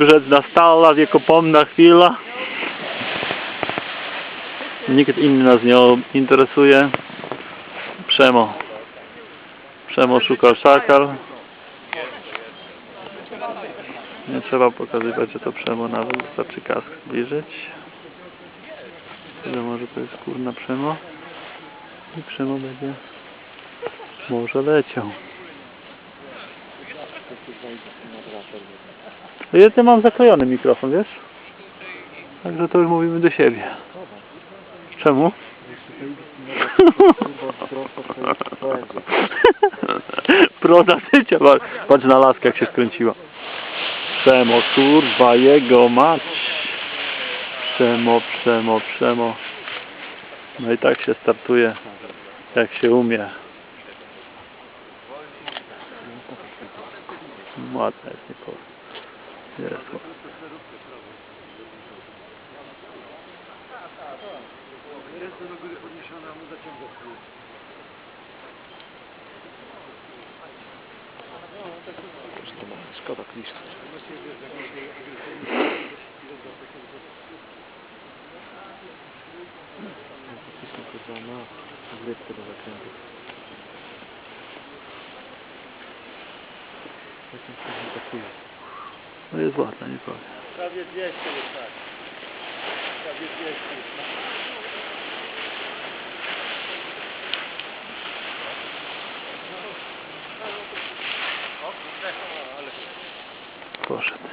Rzecz nastała wiekopomna chwila. Nikt inny nas nie interesuje. Przemo. Przemo szukał szakal. Nie trzeba pokazywać, że to przemo nawet wystarczy kask zbliżyć. Wiadomo, że to jest kurna przemo. I przemo będzie może leciał. Ja mam zaklejony mikrofon, wiesz? Także to już mówimy do siebie. Czemu? Proza życia, pa- patrz na laskę jak się skręciła. Przemo, kurwa, jego mać. Przemo, przemo, przemo. No i tak się startuje, jak się umie. Ładna jest, nie powiem. Jest ładna. Szkoda kliszczy. Nacisnę kurwa na zlepkę do zakrętu. On się atakuje. No jest ładna, nie powiem. Prawie 200 jest tak. Prawie 200 jest tak. Poszedł.